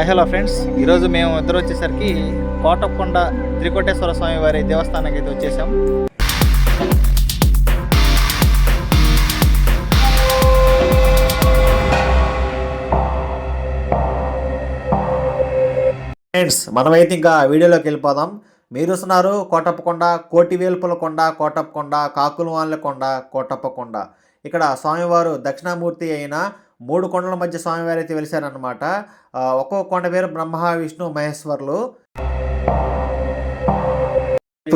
Hi hello friends. ఈరోజు మేము ఇద్దరు వచ్చేసరికి కోటప్పకొండ త్రికోటేశ్వర స్వామి వారి దేవస్థానానికి అయితే వచ్చేసాం. ఫ్రెండ్స్ మనమైతే ఇంకా వీడియోలోకి వెళ్ళిపోదాం. మీరు వస్తున్నారు కోటప్పకొండ కోటివేల్పుల కొండ కోటప్పకొండ కాకులవాన్ల కొండ కోటప్పకొండ. ఇక్కడ స్వామివారు దక్షిణామూర్తి అయిన మూడు కొండల మధ్య స్వామివారు అయితే వెలిశారనమాట ఒక్కొక్క ఒక్కో కొండ పేరు బ్రహ్మ విష్ణు మహేశ్వర్లు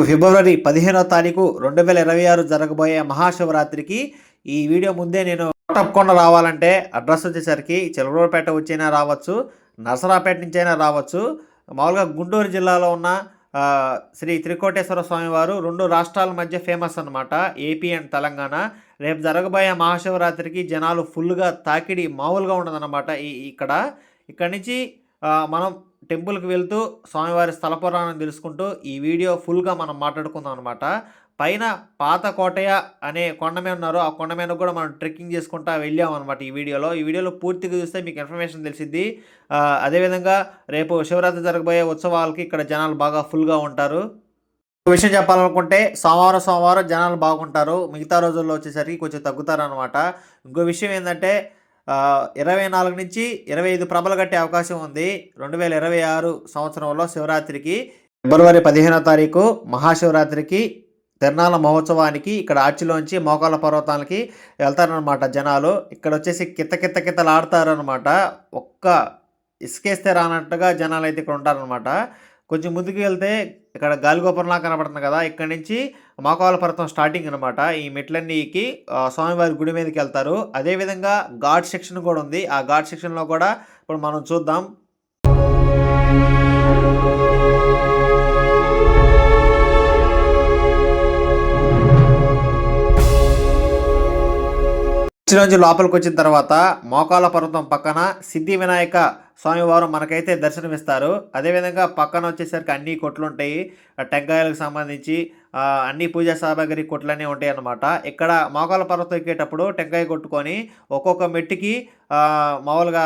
ఫిబ్రవరి పదిహేనో తారీఖు రెండు వేల ఇరవై ఆరు జరగబోయే మహాశివరాత్రికి ఈ వీడియో ముందే నేను కోటప్పకొండ రావాలంటే అడ్రస్ వచ్చేసరికి చిలకూరుపేట వచ్చైనా రావచ్చు నరసరాపేట నుంచి అయినా రావచ్చు. మామూలుగా గుంటూరు జిల్లాలో ఉన్న శ్రీ త్రికోటేశ్వర స్వామివారు రెండు రాష్ట్రాల మధ్య ఫేమస్ అనమాట ఏపీ అండ్ తెలంగాణ. రేపు జరగబోయే మహాశివరాత్రికి జనాలు ఫుల్గా తాకిడి మామూలుగా ఉండదన్నమాట. ఈ ఇక్కడ ఇక్కడి నుంచి మనం టెంపుల్కి వెళ్తూ స్వామివారి స్థల పురాణం తెలుసుకుంటూ ఈ వీడియో ఫుల్గా మనం మాట్లాడుకుందాం అనమాట పైన పాత కోటయ్య అనే కొండ మీద ఉన్నారు. ఆ కొండ మీద కూడా మనం ట్రెక్కింగ్ చేసుకుంటా వెళ్ళాం అనమాట ఈ వీడియోలో. ఈ వీడియోలో పూర్తిగా చూస్తే మీకు ఇన్ఫర్మేషన్ తెలిసిద్ది. అదేవిధంగా రేపు శివరాత్రి జరగబోయే ఉత్సవాలకి ఇక్కడ జనాలు బాగా ఫుల్గా ఉంటారు. విషయం చెప్పాలనుకుంటే సోమవారం సోమవారం జనాలు బాగుంటారు. మిగతా రోజుల్లో వచ్చేసరికి కొంచెం తగ్గుతారనమాట ఇంకో విషయం ఏంటంటే ఇరవై నాలుగు నుంచి ఇరవై ఐదు ప్రభలు కట్టే అవకాశం ఉంది. రెండు వేల ఇరవై ఆరు సంవత్సరంలో శివరాత్రికి ఫిబ్రవరి పదిహేనో తారీఖు మహాశివరాత్రికి తిరణాల మహోత్సవానికి ఇక్కడ ఆర్చిలోంచి మోకాళ్ళ పర్వతాలకి వెళ్తారనమాట జనాలు. ఇక్కడ వచ్చేసి కిత్త కిత్త కిత్తలు ఆడతారనమాట ఒక్క ఇసుకేస్తే రానట్టుగా జనాలు అయితే ఇక్కడ ఉంటారనమాట కొంచెం ముందుకు వెళ్తే ఇక్కడ గాలిగోపురంలా కనబడుతుంది కదా ఇక్కడ నుంచి మోకాల పర్వతం స్టార్టింగ్ అనమాట ఈ మెట్లన్నీకి స్వామివారి గుడి మీదకి వెళ్తారు. అదేవిధంగా ఘాట్ సెక్షన్ కూడా ఉంది. ఆ ఘాట్ సెక్షన్లో కూడా ఇప్పుడు మనం చూద్దాం. నుంచి లోపలికి వచ్చిన తర్వాత మోకాల పర్వతం పక్కన సిద్ధి వినాయక స్వామివారు మనకైతే దర్శనమిస్తారు. అదేవిధంగా పక్కన వచ్చేసరికి అన్ని కొట్లు ఉంటాయి టెంకాయలకు సంబంధించి అన్ని పూజా సామాగ్రి కొట్లనే ఉంటాయి అన్నమాట ఇక్కడ మోకాల పర్వతం ఎక్కేటప్పుడు టెంకాయ కొట్టుకొని ఒక్కొక్క మెట్టుకి మామూలుగా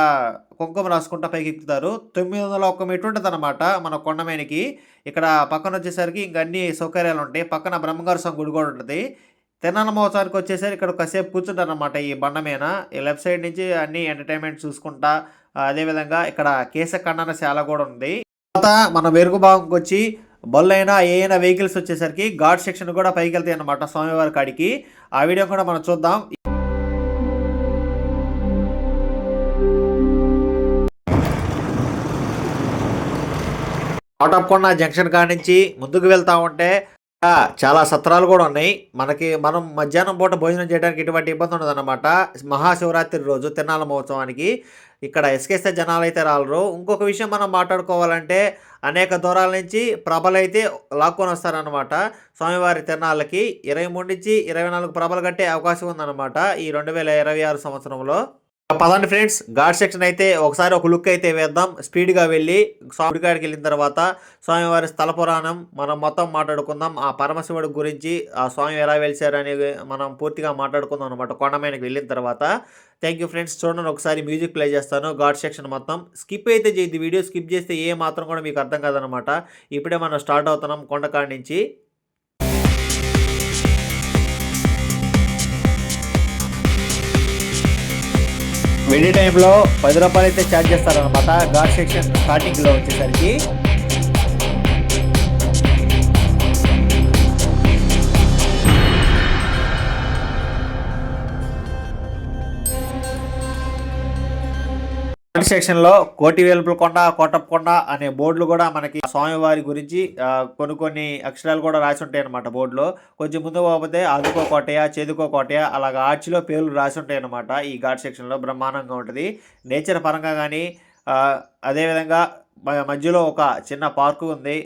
కుంకుమ రాసుకుంటా పైకి ఎక్కుతారు తొమ్మిది వందల ఒక్క మెట్టు ఉంటుంది అనమాట మన కొండమేనికి. ఇక్కడ పక్కన వచ్చేసరికి ఇంక అన్ని సౌకర్యాలు ఉంటాయి పక్కన బ్రహ్మగారు స్వామి గుడి కూడా ఉంటుంది. తిరణాల మహోత్సవానికి వచ్చేసరికి ఇక్కడ కాసేపు కూర్చుంటారు అనమాట ఈ బండ మీద. ఈ లెఫ్ట్ సైడ్ నుంచి అన్ని ఎంటర్టైన్మెంట్ చూసుకుంటా అదేవిధంగా ఇక్కడ కేశ ఖండన శాల కూడా ఉంది. తర్వాత మన వెరుగు భాగంకి వచ్చి బొల్లైనా అయినా ఏ అయినా వెహికల్స్ వచ్చేసరికి ఘాట్ సెక్షన్ కూడా పైకి వెళ్తాయి అనమాట స్వామివారి కాడికి. ఆ వీడియో కూడా మనం చూద్దాం. కోటప్పకొండ జంక్షన్ కాడ నుంచి ముందుకు వెళ్తా ఉంటే చాలా సత్రాలు కూడా ఉన్నాయి. మనకి మనం మధ్యాహ్నం పూట భోజనం చేయడానికి ఎటువంటి ఇబ్బంది ఉండదన్నమాట. మహాశివరాత్రి రోజు తిరునాళ్ళ మహోత్సవానికి ఇక్కడ ఎస్కేస్తే జనాలు అయితే రాలరు. ఇంకొక విషయం మనం మాట్లాడుకోవాలంటే అనేక దూరాల నుంచి ప్రభలైతే లాక్కొని వస్తారనమాట స్వామివారి తిరణాలకి ఇరవై మూడు నుంచి ఇరవై నాలుగు ప్రభలు కట్టే అవకాశం ఉందన్నమాట ఈ రెండు వేల ఇరవై ఆరు సంవత్సరంలో. పదండి ఫ్రెండ్స్ ఘాట్ సెక్షన్ అయితే ఒకసారి ఒక లుక్ అయితే వేద్దాం. స్పీడ్గా వెళ్ళి స్వామి కాడికి వెళ్ళిన తర్వాత స్వామివారి స్థల పురాణం మనం మొత్తం మాట్లాడుకుందాం. ఆ పరమశివుడి గురించి ఆ స్వామి ఎలా వెలిశారు అనేది మనం పూర్తిగా మాట్లాడుకుందాం అనమాట కొండమైనకి వెళ్ళిన తర్వాత. థ్యాంక్ యూ ఫ్రెండ్స్ చూడండి ఒకసారి మ్యూజిక్ ప్లే చేస్తాను. ఘాట్ సెక్షన్ మొత్తం. స్కిప్ అయితే చేయద్దు. వీడియో స్కిప్ చేస్తే ఏ మాత్రం కూడా మీకు అర్థం కాదనమాట ఇప్పుడే మనం స్టార్ట్ అవుతున్నాం కొండకాడి నుంచి. వెళ్ళే టైంలో పది రూపాయలు అయితే ఛార్జ్ చేస్తారనమాట ఘాట్ సెక్షన్ స్టార్టింగ్లో వచ్చేసరికి. ఘాట్ సెక్షన్లో కోటి వేలుపులకొండ కోటప్పకొండ అనే బోర్డులు కూడా మనకి స్వామివారి గురించి కొన్ని కొన్ని అక్షరాలు కూడా రాసి ఉంటాయి అనమాట బోర్డులో. కొంచెం ముందు పోతే ఆదుకో కోటయా చేదుకో కోటయ అలాగ ఆర్చిలో పేర్లు రాసి ఉంటాయి అనమాట ఈ ఘాట్ సెక్షన్లో బ్రహ్మాండంగా ఉంటుంది. నేచర్ పరంగా కానీ అదేవిధంగా మధ్యలో ఒక చిన్న పార్కు ఉంది.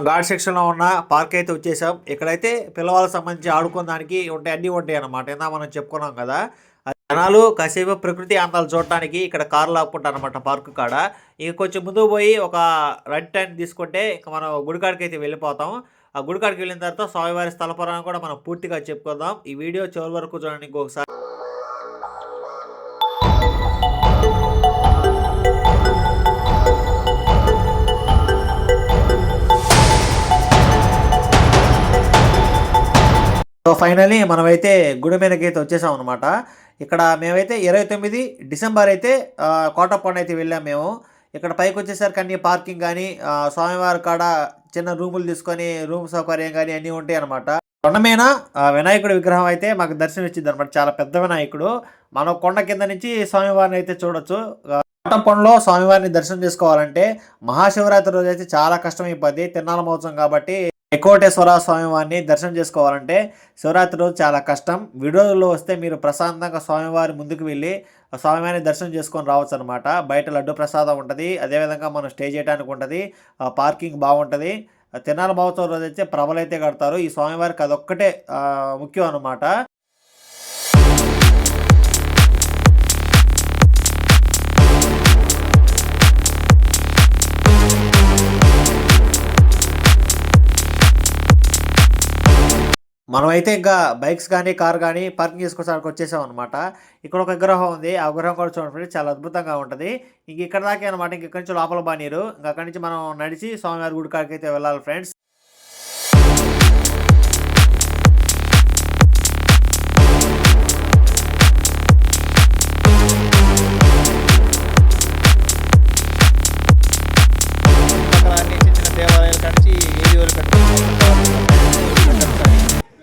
మనం ఘాట్ సెక్షన్లో ఉన్న పార్క్ అయితే వచ్చేసాం. ఇక్కడైతే పిల్లవాళ్ళకి సంబంధించి ఆడుకోవడానికి ఉంటాయి అన్నీ ఉంటాయి అన్నమాట. ఇందా మనం చెప్పుకున్నాం కదా. జనాలు కాసేపు ప్రకృతి అందాలు చూడటానికి ఇక్కడ కార్లు ఆపుకుంటారు అనమాట పార్క్ కాడ. ఇక కొంచెం ముందుకు పోయి ఒక రెడ్ టైం తీసుకుంటే ఇక మనం గుడికాడికి అయితే వెళ్ళిపోతాం. ఆ గుడికాడికి వెళ్ళిన తర్వాత స్వామివారి స్థలపరాన్ని కూడా మనం పూర్తిగా చెప్పుకుందాం. ఈ వీడియో చివరి వరకు చూడండి ఇంకొకసారి. సో ఫైనలీ మనమైతే గుడి అయితే వచ్చేసాం అనమాట ఇక్కడ మేమైతే ఇరవై తొమ్మిది డిసెంబర్ అయితే కోటప్పని అయితే వెళ్ళాం మేము. ఇక్కడ పైకి వచ్చేసరికి అన్ని పార్కింగ్ కానీ స్వామివారి కాడ చిన్న రూములు తీసుకొని రూమ్ సౌకర్యం కానీ అన్నీ ఉంటాయి అనమాట కొండ మీద వినాయకుడి విగ్రహం అయితే మాకు దర్శనం ఇచ్చింది అనమాట చాలా పెద్ద వినాయకుడు. మనం కొండ కింద నుంచి స్వామివారిని అయితే చూడొచ్చు. ఆ, స్వామివారిని దర్శనం చేసుకోవాలంటే మహాశివరాత్రి రోజు అయితే చాలా కష్టమైపోద్ది. తిన్నాల మహోత్సవం కాబట్టి ఎకోటేశ్వర స్వామి వారిని దర్శనం చేసుకోవాలంటే శివరాత్రి రోజు చాలా కష్టం. విడుదలలో వస్తే మీరు ప్రశాంతంగా స్వామివారి ముందుకు వెళ్ళి స్వామివారిని దర్శనం చేసుకొని రావచ్చు అనమాట బయట లడ్డు ప్రసాదం ఉంటుంది. అదేవిధంగా మనం స్టే చేయడానికి ఉంటుంది. పార్కింగ్ బాగుంటుంది. ఆ తిరునాళ్ళ మహోత్సవం రోజు అయితే ప్రభలైతే కడతారు. ఈ స్వామివారికి అదొక్కటే ముఖ్యం అనమాట మనమైతే ఇంకా బైక్స్ కానీ కార్ కానీ పార్కింగ్ చేసుకోవడానికి వచ్చేసాం అనమాట ఇక్కడ ఒక విగ్రహం ఉంది. ఆ విగ్రహం కూడా చూడండి చాలా అద్భుతంగా ఉంటుంది. ఇంక ఇక్కడ దాకే అనమాట ఇంక ఇక్కడి నుంచి లోపల బానీరు. ఇంకా అక్కడి నుంచి మనం నడిచి స్వామివారి గుడి కాడికి అయితే వెళ్ళాలి ఫ్రెండ్స్.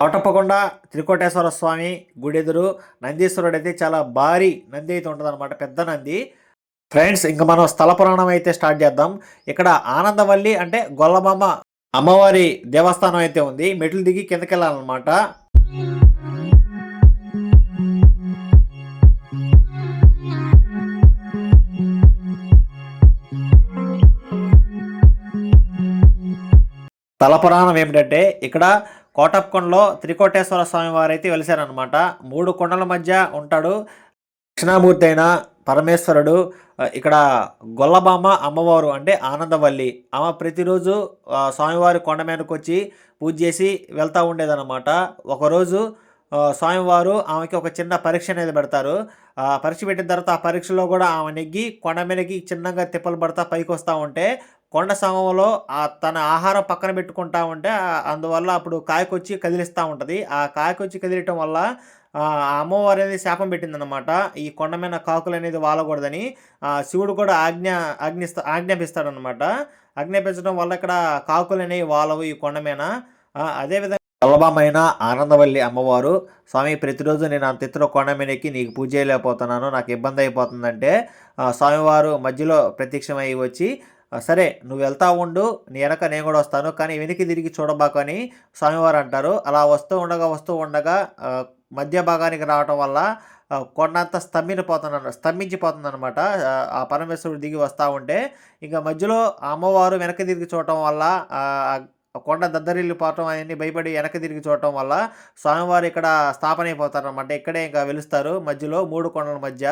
అవటప్పకొండ త్రికోటేశ్వర స్వామి గుడి ఎదురు నందీశ్వరుడు అయితే చాలా భారీ నంది అయితే ఉంటుంది అనమాట పెద్ద నంది. ఫ్రెండ్స్ ఇంకా మనం స్థల పురాణం అయితే స్టార్ట్ చేద్దాం. ఇక్కడ ఆనందవల్లి అంటే గొల్లబామ్మ అమ్మవారి దేవస్థానం అయితే ఉంది. మెట్లు దిగి కిందకి వెళ్ళాలన్నమాట స్థల పురాణం ఏమిటంటే ఇక్కడ కోటప్పకొండలో త్రికోటేశ్వర స్వామి వారైతే వెలిశారనమాట మూడు కొండల మధ్య ఉంటాడు. దక్షిణామూర్తి అయిన పరమేశ్వరుడు ఇక్కడ గొల్లబామ అమ్మవారు అంటే ఆనందవల్లి. ఆమె ప్రతిరోజు స్వామివారి కొండ మీదకి వచ్చి పూజ చేసి వెళ్తూ ఉండేదన్నమాట. ఒకరోజు స్వామివారు ఆమెకి ఒక చిన్న పరీక్ష అనేది పెడతారు. పరీక్ష పెట్టిన తర్వాత ఆ పరీక్షలో కూడా ఆమె నెగ్గి కొండ మీదకి చిన్నగా తిప్పలు పడతా పైకి వస్తూ ఉంటే కొండ సమయంలో ఆ తన ఆహారం పక్కన పెట్టుకుంటా ఉంటే అందువల్ల అప్పుడు కాయకొచ్చి కదిలిస్తూ ఉంటుంది. ఆ కాయకొచ్చి కదిలియటం వల్ల ఆ అమ్మవారు అనేది శాపం పెట్టిందనమాట ఈ కొండ మీద కాకులు అనేది వాలకూడదని శివుడు కూడా ఆజ్ఞ ఆజ్ఞిస్తా ఆజ్ఞాపిస్తాడనమాట ఆజ్ఞాపించడం వల్ల ఇక్కడ కాకులు అనేవి వాలవు ఈ కొండ మీద. అదేవిధంగా సులభమైన ఆనందవల్లి అమ్మవారు స్వామి ప్రతిరోజు నేను అంత ఇతర కొండ నీకు పూజ చేయలేకపోతున్నాను. నాకు ఇబ్బంది అయిపోతుందంటే స్వామివారు మధ్యలో ప్రత్యక్షమై వచ్చి సరే నువ్వు వెళ్తా ఉండు నీ వెనక నేను కూడా వస్తాను కానీ వెనక్కి తిరిగి చూడబాకు అని స్వామివారు అంటారు. అలా వస్తూ ఉండగా వస్తూ ఉండగా మధ్య భాగానికి రావటం వల్ల ఆ, కొండంతా స్తంభించిపోతున్న స్తంభించిపోతుంది అనమాట ఆ పరమేశ్వరుడు దిగి వస్తూ ఉంటే ఇంకా మధ్యలో అమ్మవారు వెనక్కి తిరిగి చూడటం వల్ల కొండ దద్దరిల్లిపోవటం అవన్నీ భయపడి వెనక తిరిగి చూడటం వల్ల స్వామివారు ఇక్కడ స్థాపన అయిపోతారనమాట ఇక్కడే ఇంకా వెలుస్తారు. మధ్యలో మూడు కొండల మధ్య.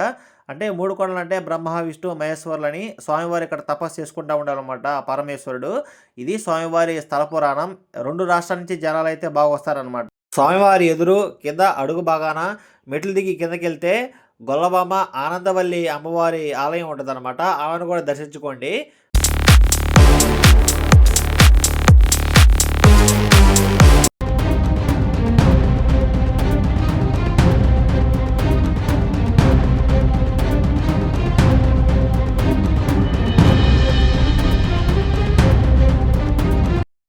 అంటే మూడు కొండలు అంటే బ్రహ్మ విష్ణు మహేశ్వరులని స్వామివారు ఇక్కడ తపస్సు చేసుకుంటూ ఉండాలన్నమాట ఆ పరమేశ్వరుడు. ఇది స్వామివారి స్థల పురాణం. రెండు రాష్ట్రాల నుంచి జనాలు అయితే బాగా వస్తారనమాట స్వామివారి ఎదురు కింద అడుగు బాగాన మెట్లు దిగి కిందకెళ్తే గొల్లబామ ఆనందవల్లి అమ్మవారి ఆలయం ఉంటుందన్నమాట. ఆమెను కూడా దర్శించుకోండి.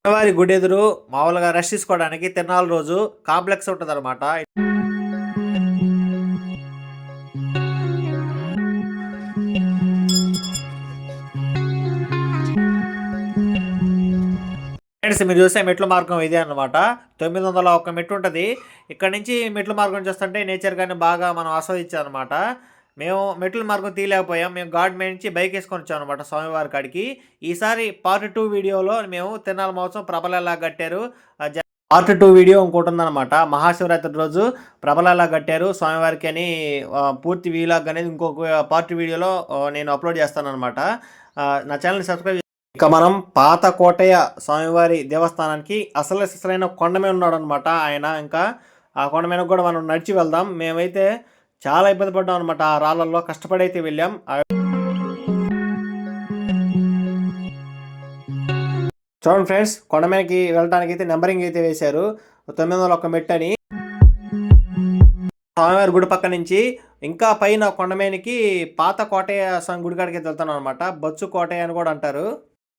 వారి గుడి ఎదురు మామూలుగా రష్ తీసుకోవడానికి తిరునాళ్ళ రోజు కాంప్లెక్స్ ఉంటుంది అనమాట ఫ్రెండ్స్ మీరు చూసే మెట్ల మార్గం ఇదే అనమాట తొమ్మిది వందల ఒక మెట్టు ఉంటుంది ఇక్కడ నుంచి మెట్ల మార్గం చూస్తుంటే నేచర్ కానీ బాగా మనం ఆస్వాదించామన్నమాట మేము మెట్ల మార్గం తీయలేకపోయాం. మేము గాడ్ మీద నుంచి బైక్ వేసుకొని వచ్చాం అనమాట స్వామివారి కాడికి. ఈసారి పార్ట్ టూ వీడియోలో మేము తిరునాల మహోత్సవం ప్రభలు ఎలా కట్టారు జ- పార్ట్ టూ వీడియో ఇంకోటి ఉందన్నమాట. మహాశివరాత్రి రోజు ప్రభలు కట్టారు స్వామివారికి అని పూర్తి వీలాగ్ అనేది ఇంకొక పార్ట్ వీడియోలో నేను అప్లోడ్ చేస్తాను అనమాట నా ఛానల్ని సబ్స్క్రైబ్ ఇక మనం పాత కోటయ్య స్వామివారి దేవస్థానానికి అసలు అసలైన కొండ మీద ఉన్నాడు అనమాట ఆయన. ఇంకా ఆ కొండ మీద కూడా మనం నడిచి వెళ్దాం. మేమైతే చాలా ఇబ్బంది పడ్డాం అనమాట ఆ రాళ్ళల్లో కష్టపడైతే వెళ్ళాం. చూడండి ఫ్రెండ్స్ కొండ మీదకి వెళ్ళడానికి అయితే నెంబరింగ్ అయితే వేశారు. తొమ్మిది వందల ఒక్క మెట్టు అని. స్వామివారి గుడి పక్క నుంచి ఇంకా పైన కొండమేనికి పాత కోటయ్య స్వామి గుడి కాడికి వెళ్తాను అనమాట బొచ్చు కోటయ్య అని కూడా అంటారు.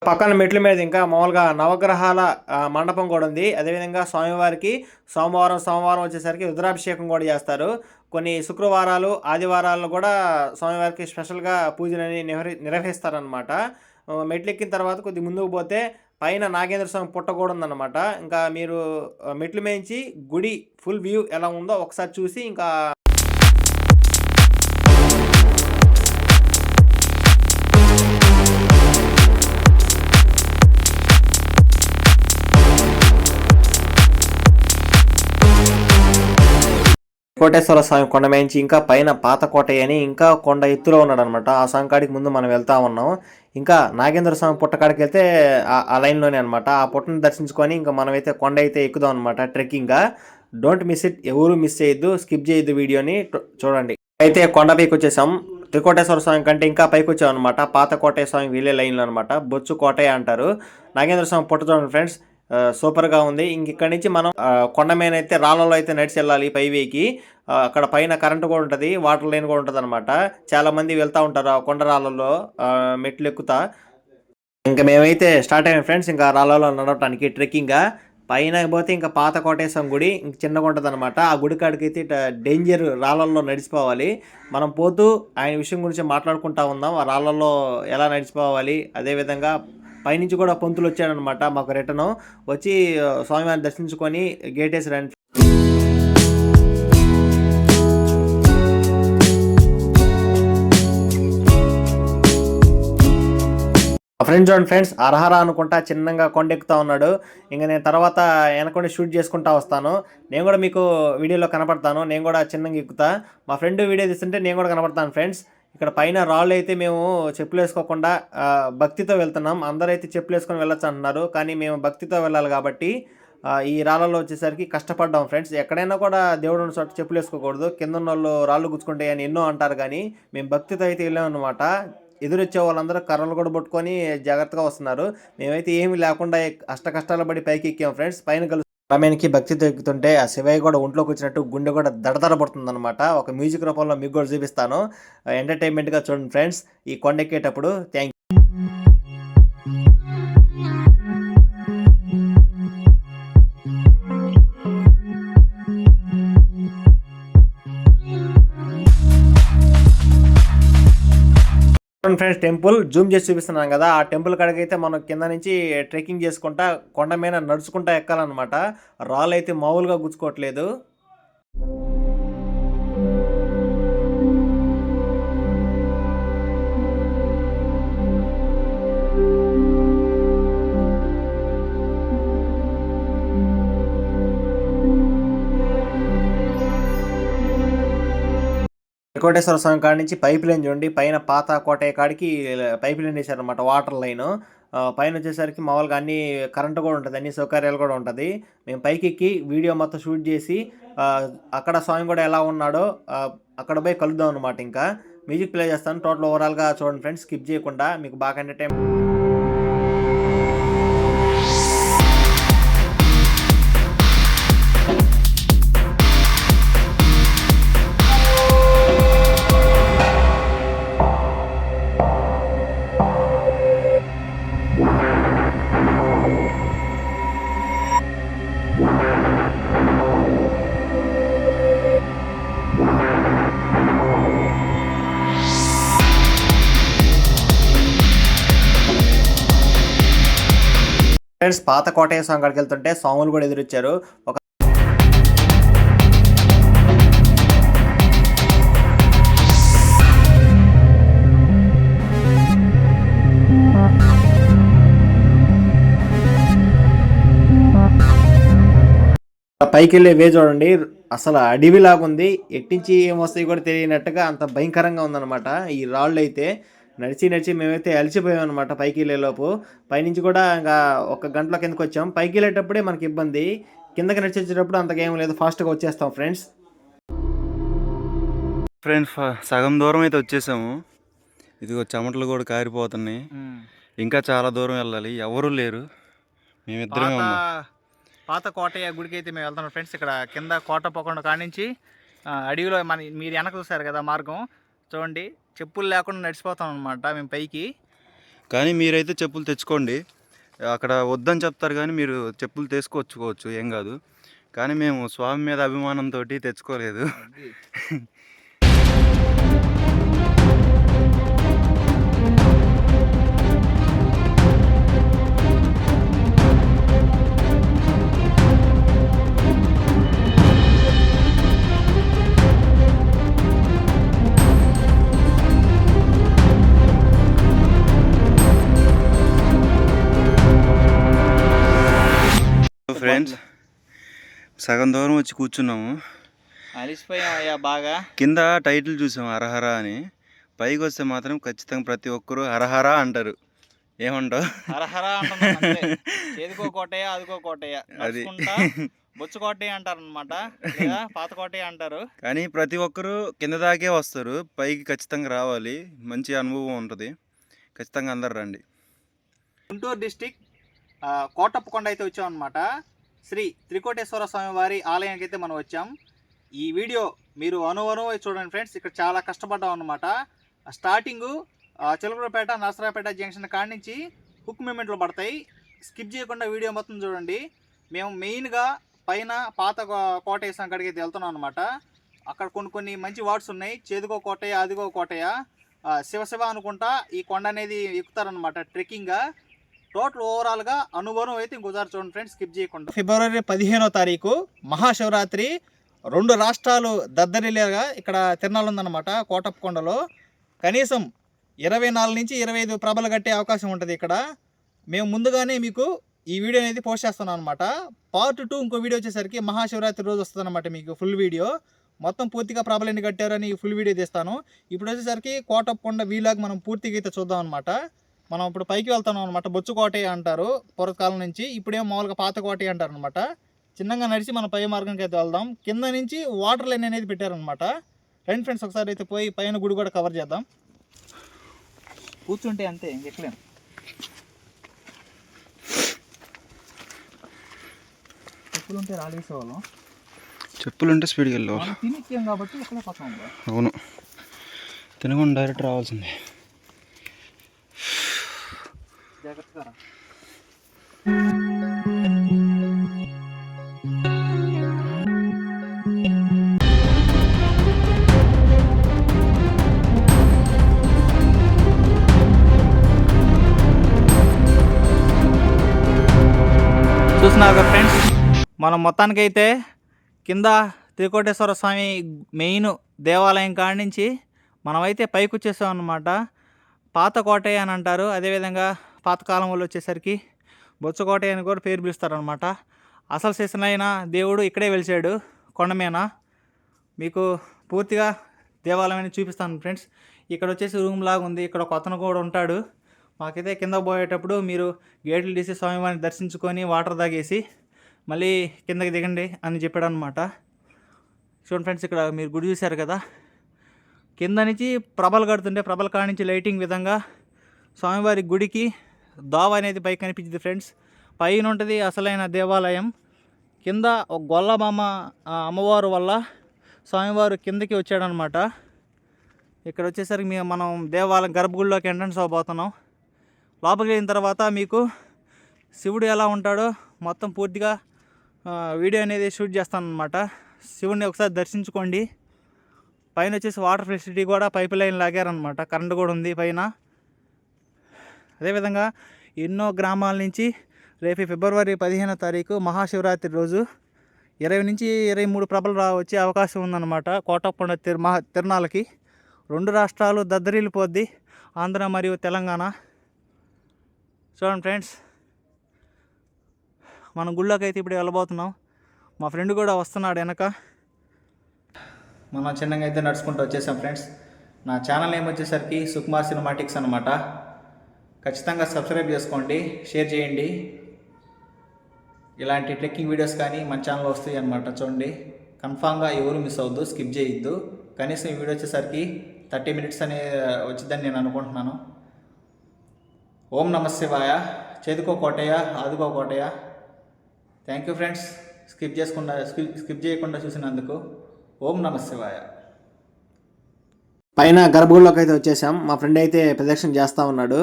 పక్కన మెట్ల మీద ఇంకా మామూలుగా నవగ్రహాల మండపం కూడా ఉంది. అదేవిధంగా స్వామివారికి సోమవారం సోమవారం వచ్చేసరికి రుద్రాభిషేకం కూడా చేస్తారు. కొన్ని శుక్రవారాలు ఆదివారాలు కూడా స్వామివారికి స్పెషల్గా పూజలని నిర్వహి నిర్వహిస్తారనమాట ఆ, మెట్లు ఎక్కిన తర్వాత కొద్ది ముందుకు పోతే పైన నాగేంద్ర స్వామి పుట్ట కూడా ఉందన్నమాట. ఇంకా మీరు మెట్లు మేయించి గుడి ఫుల్ వ్యూ ఎలా ఉందో ఒకసారి చూసి ఇంకా కోటేశ్వర స్వామి కొండ మేంచి ఇంకా పైన పాత కోటయ్య అని ఇంకా కొండ ఎత్తులో ఉన్నాడు అనమాట ఆ స్వామి కాడికి ముందు మనం వెళ్తా ఉన్నాం. ఇంకా నాగేంద్ర స్వామి పుట్టకాడికి వెళ్తే ఆ- లైన్లోనే అనమాట ఆ పుట్టను దర్శించుకొని ఇంకా మనమైతే కొండ అయితే ఎక్కుదాం అనమాట ట్రెక్కింగ్గా డోంట్ మిస్ ఇట్ ఎవరు మిస్ చేయొద్దు. స్కిప్ చేయొద్దు వీడియోని చూడండి. అయితే కొండ పైకి వచ్చేసాం. త్రికోటేశ్వర స్వామి కంటే ఇంకా పైకి వచ్చాం అనమాట పాత కోటేశ్వర స్వామి వీలే లైన్లో అనమాట బొచ్చు కోటయ్య అంటారు. నాగేంద్ర స్వామి పుట్ట చూడండి ఫ్రెండ్స్. సూపర్గా ఉంది. ఇంక ఇక్కడ నుంచి మనం కొండ మీద అయితే రాళ్ళలో అయితే నడిచి వెళ్ళాలి పైవేకి అక్కడ పైన కరెంట్ కూడా ఉంటుంది వాటర్ లైన్ కూడా ఉంటుంది అనమాట చాలా మంది వెళ్తూ ఉంటారు ఆ కొండ రాళ్ళలో మెట్లు ఎక్కుతా. ఇంకా మేమైతే స్టార్ట్ అయ్యాం ఫ్రెండ్స్ ఇంకా రాళ్ళలో నడవటానికి ట్రెక్కింగ్గా పైన పోతే ఇంకా పాత కోటేశ్వరం గుడి ఇంక చిన్నగా ఉంటుంది అనమాట ఆ గుడి కాడికి అయితే డేంజర్ రాళ్ళల్లో నడిచిపోవాలి. మనం పోతూ ఆయన విషయం గురించి మాట్లాడుకుంటా ఉందాం ఆ రాళ్ళల్లో ఎలా నడిచిపోవాలి అదేవిధంగా పైనుంచి కూడా పంతులు వచ్చాడనమాట మాకు రిటర్న్. వచ్చి స్వామివారిని దర్శించుకొని గేట్ వేసి రండి. ఫ్రెండ్స్ అండ్ ఫ్రెండ్స్ అర్హర అనుకుంటా చిన్నగా కొండెక్కుతా ఉన్నాడు. ఇంకా నేను తర్వాత వెనకుండా షూట్ చేసుకుంటా వస్తాను. నేను కూడా మీకు వీడియోలో కనపడతాను. నేను కూడా చిన్నగా ఎక్కుతా. మా ఫ్రెండ్ వీడియో తీస్తుంటే నేను కూడా కనపడతాను ఫ్రెండ్స్. ఇక్కడ పైన రాళ్ళు అయితే మేము చెప్పులు వేసుకోకుండా భక్తితో వెళ్తున్నాం. అందరైతే చెప్పులు వేసుకొని వెళ్ళొచ్చు అంటున్నారు. కానీ మేము భక్తితో వెళ్ళాలి కాబట్టి ఈ రాళ్ళలో వచ్చేసరికి కష్టపడ్డాం ఫ్రెండ్స్. ఎక్కడైనా కూడా దేవుడు ఉన్న చోట చెప్పులు వేసుకోకూడదు కింద ఉన్న వాళ్ళు రాళ్ళు గుచ్చుకుంటాయి అని ఎన్నో అంటారు కానీ మేము భక్తితో అయితే వెళ్ళాం ఎదురొచ్చే వాళ్ళందరూ కర్రలు కూడా పట్టుకొని జాగ్రత్తగా వస్తున్నారు. మేమైతే ఏమీ లేకుండా అష్ట కష్టాలు పడి పైకి ఎక్కాం ఫ్రెండ్స్. పైన కలు రమేణ్కి భక్తి తగ్గుతుంటే ఆ శివయ్య కూడా ఒంట్లోకి వచ్చినట్టు గుండె కూడా దడదడ పడుతుంది అనమాట ఒక మ్యూజిక్ రూపంలో మీకు కూడా చూపిస్తాను. ఎంటర్టైన్మెంట్గా చూడండి ఫ్రెండ్స్ ఈ కొండ ఎక్కేటప్పుడు థ్యాంక్ ఫ్రెండ్స్ టెంపుల్ జూమ్ చేసి చూపిస్తున్నాం కదా. ఆ టెంపుల్ కాడికైతే మనం కింద నుంచి ట్రెక్కింగ్ చేసుకుంటా కొండ మీద నడుచుకుంటా ఎక్కాలన్నమాట. రాళ్ళు అయితే మామూలుగా గుచ్చుకోవట్లేదు. కోటేశ్వర స్వామి కాడి నుంచి పైప్ లైన్ చూడండి. పైన పాత కోటయ్య కాడికి పైప్ లైన్ వేశారనమాట వాటర్ లైన్. పైన వచ్చేసరికి మామూలుగా అన్ని కరెంటు కూడా ఉంటుంది అన్ని సౌకర్యాలు కూడా ఉంటుంది. మేము పైకి ఎక్కి వీడియో మొత్తం షూట్ చేసి అక్కడ స్వామి కూడా ఎలా ఉన్నాడో అక్కడ పోయి కలుద్దాం అనమాట ఇంకా. మ్యూజిక్ ప్లే చేస్తాను. టోటల్ ఓవరాల్గా చూడండి ఫ్రెండ్స్ స్కిప్ చేయకుండా. మీకు బాగా ఎంటర్టైన్మెంట్ ఫ్రెండ్స్ పాత కోటయ్య సాంగ్ కాడికి వెళ్తుంటే స్వాములు కూడా ఎదురొచ్చారు. ఒక పైకి వెళ్ళే వే చూడండి అసలు అడవిలాగుంది. ఎట్టించి ఏమొస్తాయి కూడా తెలియనట్టుగా అంత భయంకరంగా ఉందన్నమాట. ఈ రాళ్ళు అయితే నడిచి నడిచి మేమైతే అలసిపోయాం అనమాట పైకి వెళ్ళేలోపు. పైనుంచి కూడా ఇంకా ఒక గంటల కిందకి వచ్చాం. పైకి వెళ్ళేటప్పుడే మనకి ఇబ్బంది. కిందకి నడిచి వచ్చేటప్పుడు అంతకేం లేదు. ఫాస్ట్గా వచ్చేస్తాం ఫ్రెండ్స్. ఫ్రెండ్స్ సగం దూరం అయితే వచ్చేసాము. ఇదిగో చెమటలు కూడా కారిపోతున్నాయి. ఇంకా చాలా దూరం వెళ్ళాలి. ఎవరు లేరు. మేమిద్దరమే పాత ఉన్నాం. పాత కోటయ్య గుడికి అయితే మేము వెళ్తున్నాం ఫ్రెండ్స్. ఇక్కడ కింద కోట పొకొండ కానించి అడవిలో మన మీరు వెనక చూసారు కదా మార్గం. చూడండి. చెప్పులు లేకుండా నడిచిపోతాం అనమాట మేము పైకి. కానీ మీరైతే చెప్పులు తెచ్చుకోండి. అక్కడ వద్దని చెప్తారు కానీ మీరు చెప్పులు తీసుకొచ్చుకోవచ్చు ఏం కాదు. కానీ మేము స్వామి మీద అభిమానంతో తెచ్చుకోలేదు. ఫ్రెండ్స్ సగం దూరం వచ్చి కూర్చున్నాము. అలిసిపోయాం అయ్యా బాగా. కింద టైటిల్ చూసాం హరహర అని. పైకి వస్తే మాత్రం ఖచ్చితంగా ప్రతి ఒక్కరూ హరహర అంటారు. ఏమంటావు? కోటయ్య అదుకో కోటయ్య. అది. నడుచుకుంటా బొచ్చు కోటయ్య అంటారు అనమాట లేదా పాత కోటయ్య అంటారు. కానీ ప్రతి ఒక్కరూ కింద దాకే వస్తారు. పైకి ఖచ్చితంగా రావాలి. మంచి అనుభవం ఉంటుంది. ఖచ్చితంగా అందరు రండి. గుంటూరు డిస్టిక్ కోటప్పకొండ అయితే వచ్చాం అనమాట శ్రీ త్రికోటేశ్వర స్వామి వారి ఆలయానికి అయితే మనం వచ్చాం. ఈ వీడియో మీరు అనువను చూడండి ఫ్రెండ్స్ ఇక్కడ చాలా కష్టపడ్డాం అనమాట స్టార్టింగు చిలకలపేట నరసరాపేట జంక్షన్ కాడి నుంచి హుక్ మూమెంట్లు పడతాయి. స్కిప్ చేయకుండా వీడియో మొత్తం చూడండి. మేము మెయిన్గా పైన పాత కో- కోటేశ్వరం కాడికి అయితే వెళ్తున్నాం అనమాట అక్కడ కొన్ని కొన్ని మంచి వార్డ్స్ ఉన్నాయి. చేదుగో కోటయ్య అదిగో కోటయ్య. శివశివ శివ శివ అనుకుంటా ఈ కొండ అనేది ఎక్కుతారనమాట ట్రెక్కింగ్గా టోటల్ ఓవరాల్గా అనుభవం అయితే ఇంకోసారి చూడండి ఫ్రెండ్స్ స్కిప్ చేయకుండా. ఫిబ్రవరి పదిహేనో తారీఖు మహాశివరాత్రి రెండు రాష్ట్రాలు దద్దరిలేగా ఇక్కడ తిరణాలు ఉందన్నమాట కోటప్పకొండలో. కనీసం ఇరవై నాలుగు నుంచి ఇరవై ఐదు ప్రభలు కట్టే అవకాశం ఉంటుంది ఇక్కడ. మేము ముందుగానే మీకు ఈ వీడియో అనేది పోస్ట్ చేస్తున్నాం అనమాట పార్ట్ టూ ఇంకో వీడియో వచ్చేసరికి మహాశివరాత్రి రోజు వస్తుంది అనమాట మీకు ఫుల్ వీడియో. మొత్తం పూర్తిగా ప్రభలు ఎన్ని కట్టారని ఫుల్ వీడియో తీస్తాను. ఇప్పుడు వచ్చేసరికి కోటప్పకొండ వీలాగ్ మనం పూర్తిగా అయితే చూద్దాం అనమాట మనం ఇప్పుడు పైకి వెళ్తున్నాం అనమాట బొచ్చు కోటయ్య అంటారు. పూర్వకాలం నుంచి ఇప్పుడేమో మామూలుగా పాత కోటయ్య అంటారు అనమాట చిన్నగా నడిచి మన పై మార్గంకి అయితే వెళ్దాం. కింద నుంచి వాటర్ లైన్ అనేది పెట్టారనమాట రండి ఫ్రెండ్స్ ఒకసారి అయితే పోయి పైన గుడి కూడా కవర్ చేద్దాం. కూర్చుంటే అంతే చెప్పులు ఉంటే రాలేసేవాళ్ళం చెప్పులు ఉంటే స్పీడ్కి వెళ్ళావు మనం తినిచ్చాం కాబట్టి పక్కన అవును. తినకుండా డైరెక్ట్ రావాల్సిందే. జాగ్రత్తగా రా. ఫ్రెండ్స్ మనం మొత్తానికైతే కింద త్రికోటేశ్వర స్వామి మెయిన్ దేవాలయం కాడి నుంచి మనమైతే పైకి వచ్చేసాం అనమాట పాత కోటయ్య అని అంటారు. అదేవిధంగా పాతకాలం వాళ్ళు వచ్చేసరికి బొచ్చకోట అని కూడా పేరు పిలుస్తారనమాట అసలు శిశనైన దేవుడు ఇక్కడే వెలిచాడు కొండమేన మీకు పూర్తిగా దేవాలయం చూపిస్తాను ఫ్రెండ్స్. ఇక్కడ వచ్చేసి రూమ్ లాగా ఉంది ఇక్కడ ఒక అతను కూడా ఉంటాడు. మాకైతే కింద పోయేటప్పుడు మీరు గేట్లు తీసి స్వామివారిని దర్శించుకొని వాటర్ తాగేసి మళ్ళీ కిందకి దిగండి అని చెప్పాడు అనమాట చూడండి ఫ్రెండ్స్ ఇక్కడ మీరు గుడి చూశారు కదా. కింద నుంచి ప్రభలు కడుతుంటే ప్రభల కాడ నుంచి లైటింగ్ విధంగా స్వామివారి గుడికి దావ అనేది పైకి కనిపించింది ఫ్రెండ్స్. పైన ఉంటుంది అసలైన దేవాలయం. కింద ఒక గొల్లబామ అమ్మవారు వల్ల స్వామివారు కిందకి వచ్చాడనమాట. ఇక్కడ వచ్చేసరికి మేము మనం దేవాలయం గర్భగుడిలోకి ఎంట్రన్స్ అవ్వబోతున్నాం. లోపలికి వెళ్ళిన తర్వాత మీకు శివుడు ఎలా ఉంటాడో మొత్తం పూర్తిగా వీడియో అనేది షూట్ చేస్తానమాట శివుడిని ఒకసారి దర్శించుకోండి. పైన వచ్చేసి వాటర్ ఫెసిలిటీ కూడా పైప్ లైన్ లాగారనమాట కరెంట్ కూడా ఉంది పైన. అదేవిధంగా ఎన్నో గ్రామాల నుంచి రేపు ఫిబ్రవరి పదిహేనో తారీఖు మహాశివరాత్రి రోజు ఇరవై నుంచి ఇరవై మూడు ప్రభలు రా వచ్చే అవకాశం ఉందన్నమాట. కోటప్పండ తిరు మహా తిరునాళ్ళకి రెండు రాష్ట్రాలు దద్దరిల్లిపోద్ది ఆంధ్ర మరియు తెలంగాణ. చూడండి ఫ్రెండ్స్ మనం గుళ్ళోకి అయితే ఇప్పుడు వెళ్ళబోతున్నాం. మా ఫ్రెండ్ కూడా వస్తున్నాడు వెనక. మనం చిన్నగా అయితే నడుచుకుంటూ వచ్చేసాం ఫ్రెండ్స్. నా ఛానల్ నేమ్ వచ్చేసరికి సుకుమార్ సినిమాటిక్స్ అనమాట ఖచ్చితంగా సబ్స్క్రైబ్ చేసుకోండి షేర్ చేయండి. ఇలాంటి ట్రెక్కింగ్ వీడియోస్ కానీ మన ఛానల్లో వస్తాయి అనమాట చూడండి. కన్ఫామ్గా ఎవరు మిస్ అవద్దు స్కిప్ చేయొద్దు. కనీసం ఈ వీడియో వచ్చేసరికి థర్టీ మినిట్స్ అనే వచ్చిందని నేను అనుకుంటున్నాను. ఓం నమ శివాయ చేదుకో Kotayya ఆదుకో Kotayya. Thank you friends skip చేసుకుండా skip skip చేయకుండా చూసినందుకు ఓం నమ శివాయ. పైన గర్భగుడిలోకి అయితే వచ్చేసాం. మా ఫ్రెండ్ అయితే ప్రదక్షిణ చేస్తూ ఉన్నాడు.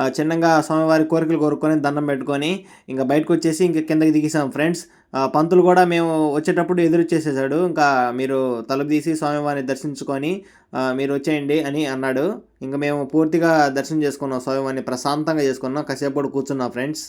చిన్నగా స్వామివారి కోరికలు కోరుకొని దండం పెట్టుకొని ఇంకా బయటకు వచ్చేసి ఇంకా కిందకి దిగేసాం ఫ్రెండ్స్. ఆ, పంతులు కూడా మేము వచ్చేటప్పుడు ఎదురు చేసేసాడు. ఇంకా మీరు తలుపు తీసి స్వామివారిని దర్శించుకొని మీరు వచ్చేయండి అని అన్నాడు. ఇంకా మేము పూర్తిగా దర్శనం చేసుకున్నాం స్వామివారిని ప్రశాంతంగా చేసుకున్నాం. కాసేపు కూడా కూర్చున్నాం ఫ్రెండ్స్.